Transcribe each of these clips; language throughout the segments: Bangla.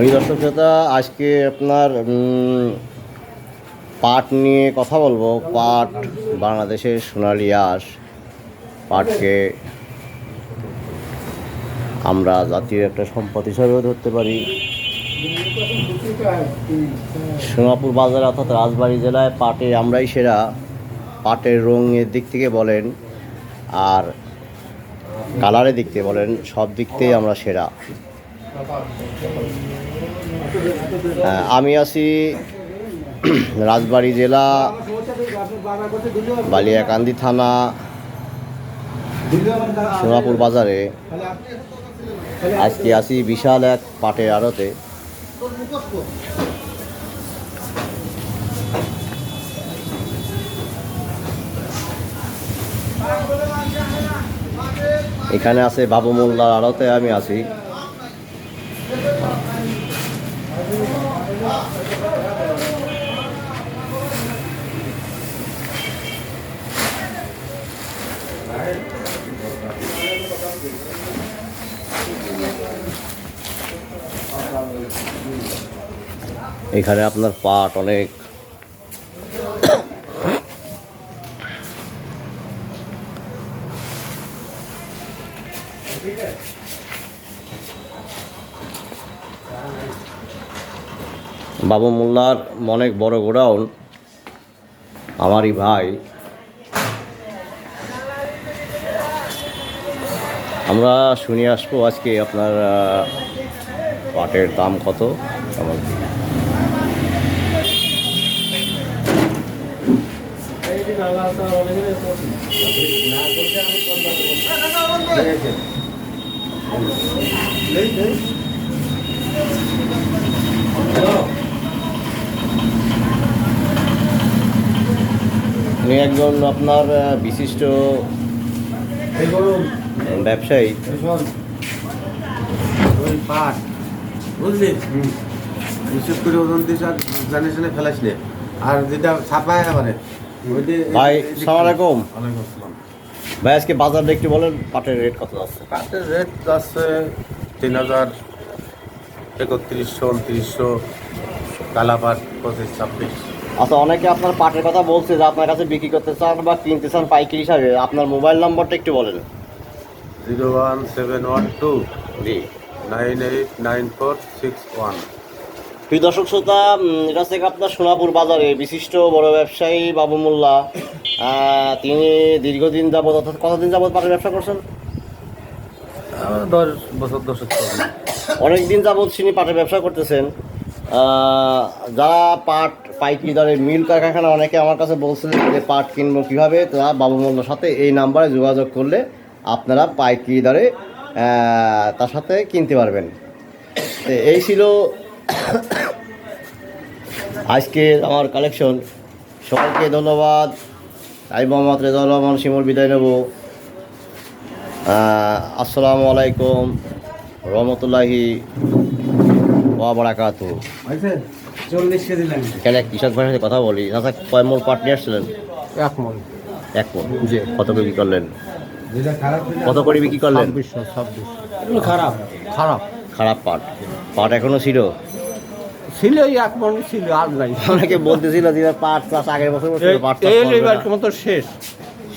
ওই দর্শক শ্রোতা, আজকে আপনার পাট নিয়ে কথা বলব। পাট বাংলাদেশের সোনালি আঁশ। পাটকে আমরা জাতীয় একটা সম্পদ হিসাবেও ধরতে পারি। সোনাপুর বাজারে অর্থাৎ রাজবাড়ী জেলায় পাটে আমরাই সেরা। পাটের রঙের দিক থেকে বলেন আর কালারের দিক থেকে বলেন, সব দিক থেকে আমরা সেরা। আমি আছি রাজবাড়ী জেলা, বালিয়াকান্দি থানা, সোনাপুর বাজারে। আজকে আসি বিশাল এক পাটের আড়তে। এখানে আছে বাবু মোল্লার আড়তে আমি আছি। এখানে আপনার পাট অনেক। বাবু মোল্লার অনেক বড় গোডাউন। আমারই ভাই। আমরা শুনে আসব আজকে আপনার পাটের দাম কত? কেমন উনি একজন আপনার বিশিষ্ট ব্যবসায়ী। বুঝলি? বিশেষ করে ওজন দিস আর ফেলাস নে। আর যেটা ছাপায় আবারে ভাই, সালাম আলাইকুম। ভাই আজকে বাজারটা একটু বলেন পাটের রেট কত আছে? পাটের রেট আছে তিন হাজার একত্রিশশো উনত্রিশশো কালাপাট পঁচিশ ছাব্বিশ। আচ্ছা অনেকে আপনার পাটের কথা বলছে যে আপনার কাছে বিক্রি করতে চান বা কিনতে চান পাইকারি হিসাবে আপনার মোবাইল নম্বরটা একটু বলেন। Zero one seven one two জি। Nine eight nine four six one. প্রিয় দর্শক শ্রোতা এটা হচ্ছে আপনার সোনাপুর বাজারে বিশিষ্ট বড় ব্যবসায়ী বাবু মোল্লা। তিনি দীর্ঘদিন যাবত অর্থাৎ কতদিন যাবত পাটের ব্যবসা করছেন? দশ বছর দশ অনেক দিন যাবৎ তিনি পাটের ব্যবসা করতেছেন। যারা পাট পাইকারি দরে মিল কারখানা অনেকে আমার কাছে বলছিলেন যে পাট কিনবো কীভাবে তারা বাবু মোল্লার সাথে এই নাম্বারে যোগাযোগ করলে আপনারা পাইকারি দরে তার সাথে কিনতে পারবেন। তো এই ছিল আজকে আমার কালেকশন সবাইকে ধন্যবাদ। আমি মোহাম্মদ রেজাউর রহমান শিমুর বিদায় নেব। আসসালামু আলাইকুম রহমতুল্লাহি ওয়াবারাকাতু এখানে কৃষক ভাইয়ের সাথে কথা বলি। দাদা কয় মোল পাট নিয়ে আসছিলেন? এক মন এক মোল। কত বিক্রি করলেন? যেটা খারাপ কত করে বিক্রি করলেন? ছাব্বিশশো ছাব্বিশ এগুলো খারাপ। খারাপ? খারাপ পাট। পাট এখনও ছিল? ছিল এই এক মন ছিল আর নাই। অনেকে বলতেছিল যে পাট চাষ আগের বছর পাট না। মতো শেষ।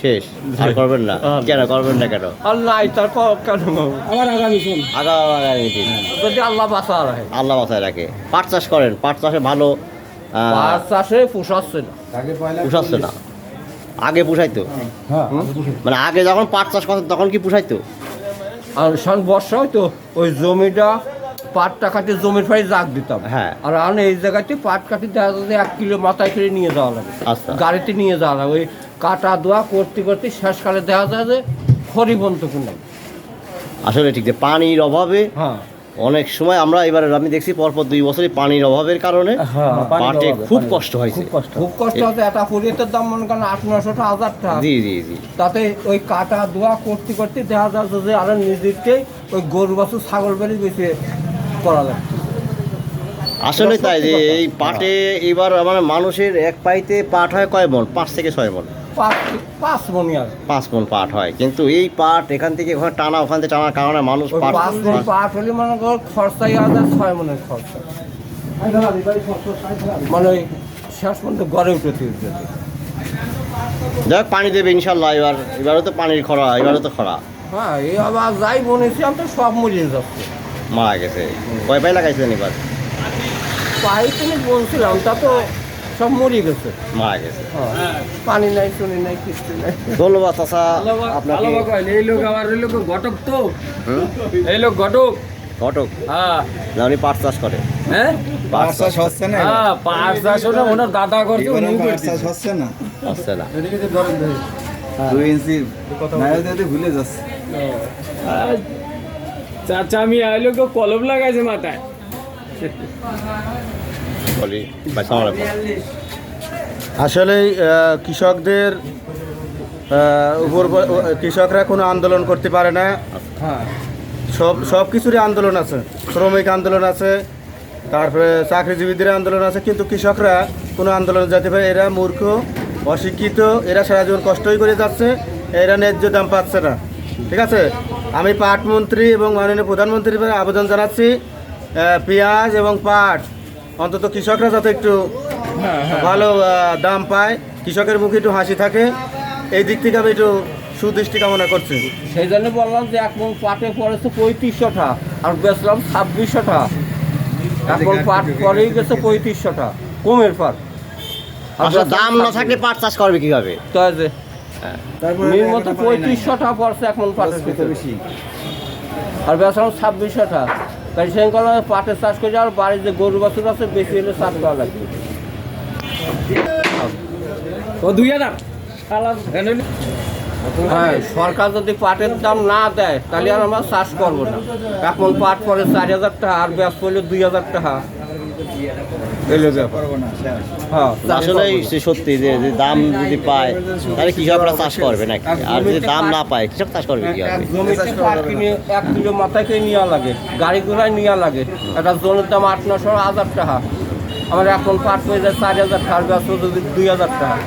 শেষ? আর করবেন না। কেন করবেন না কেন? আর নাই তার ক- কেন আবার আগামী শুন আগামী দিন। যদি আল্লাহ বাঁচা রাখে। আল্লাহ পাট চাষ করেন? পাট চাষে ভালো পাঁচ চাষে পোষাচ্ছে না। পুষাচ্ছে না। আগে পুষাইতো? হ্যাঁ মানে আগে যখন পাট চাষ করতো তখন কি পুষাইতো? আর সন বর্ষা হয়তো ওই জমিটা পাটটা কাটে জমির ফাই জাগ দিতাম। হ্যাঁ। আর আমি এই জায়গাতে পাট কাটি দেখা যাচ্ছে এক কিলো মাথায় করে নিয়ে যাওয়া লাগে। আচ্ছা। গাড়িতে নিয়ে যাওয়া লাগে। ওই কাটা দোয়া করতে করতে শেষকালে দেখা যায় যে খড়ি বন্ধ আসলে ঠিক যে পানির অভাবে হ্যাঁ। অনেক সময় আমরা এবার আমি দেখছি পরপর দুই বছরই পানির অভাবের কারণে হ্যাঁ, পাটে খুব কষ্ট হয়েছে। খুব কষ্ট। হচ্ছে একটা পুরিয়তের দাম মনে করেন আট নশোটা হাজার টাকা। জি জি জি। তাতে ওই কাটা দোয়া করতে করতে দেখা যাচ্ছে যে আরও নিজেকে ওই গরু বাছুর ছাগল বেরি বেশি করা যায়। আসলে তাই যে এই পাটে এবার মানে মানুষের এক পাইতে পাট হয় কয় মন? পাঁচ থেকে ছয় মন। পাঁচ মনি পাঁচ মন পাট হয়। কিন্তু এই পাট এখান থেকে ওখানে টানা ওখান থেকে টানার কারণে মানুষ পাট পাঁচ মন পাট হলে মনে কর খরচাই আলাদা ছয় মনের খরচা। মানে ওই শেষ পর্যন্ত গড়ে উঠে তুলতে যাক পানি দেবে ইনশাল্লাহ এবার এবারও তো পানির খরা এবারও তো খরা। হ্যাঁ এই আবার যাই বনেছিলাম তো সব মরিয়ে যাচ্ছে। মারা গেছে। কয় পাই লাগাইছেন এবার? পাই তুমি বলছিলাম তা তো সব মরিয়ে গেছে। মারা গেছে। হ্যাঁ, পানি নাই শুনি নাই কিছু নাই। ধন্যবাদ চাষা আপনাকে এই লোক আমার এই লোক ঘটক তো। এই লোক ঘটক। ঘটক? হ্যাঁ। না উনি পাট চাষ করে। হ্যাঁ? পাট চাষ হচ্ছে না হ্যাঁ চারশো না ওনার দাদা করছে পাট। চাষ হচ্ছে না। হচ্ছে না। দুই ইঞ্চি ভুলে যাচ্ছে। চাচা আমি আইলো কলম লাগাইছে মাথায়। আসলে কৃষকদের উপর কৃষকরা কোনো আন্দোলন করতে পারে না। সব সব কিছুরই আন্দোলন আছে। শ্রমিক আন্দোলন আছে তারপরে চাকরিজীবীদের আন্দোলন আছে কিন্তু কৃষকরা কোনো আন্দোলনে যেতে পারে এরা মূর্খ অশিক্ষিত এরা সারা জীবন কষ্টই করে যাচ্ছে এরা ন্যায্য দাম পাচ্ছে না। ঠিক আছে? আমি পাট মন্ত্রী এবং মাননীয় প্রধানমন্ত্রীর আবেদন জানাচ্ছি পেঁয়াজ এবং পাট অন্তত কৃষকরা যাতে একটু ভালো দাম পায় কৃষকের মুখে একটু হাসি থাকে এই দিক থেকে আমি একটু সুদৃষ্টি কামনা করছি। সেই জন্য বললাম যে এক মন পাটে পড়েছে পঁয়ত্রিশশো টাকা আর বেচলাম ছাব্বিশশো টাকা এক মন পাট পরেই গেছে পঁয়ত্রিশশো টাকা কমের পাট। আর আসলে দাম না থাকলে পাট চাষ করবে কীভাবে? তাই মতো পঁয়ত্রিশশো টাকা পড়ছে এক মন পাটের ভিতরে। বেশি। আর বেচলাম ছাব্বিশশো টাকা সেই কারণে পাটের চাষ করে আর বাড়ির যে গরু বাছুর আছে বেশি হলে চাষ করা লাগবে। ও দুই হাজার। হ্যাঁ সরকার যদি পাটের দাম না দেয় তাহলে আর আমরা চাষ করব না। এখন পাট পরে চার হাজার টাকা আর ব্যাস পড়লে দুই হাজার টাকা। এলো ব্যাপার পারব না শেষ। হ্যাঁ। আসলে সত্যি যে যে দাম যদি পায় তাহলে কৃষকরা চাষ করবে নাকি? আর যদি দাম না পায় কৃষক চাষ করবে এক কিলো নেওয়া লাগে? গাড়ি ঘোড়ায় নেওয়া লাগে। একটা জমির দাম আট নশো হাজার টাকা। আমার এখন পাঁচ হয়ে যায় চার হাজার টাকা আর দুই হাজার টাকা।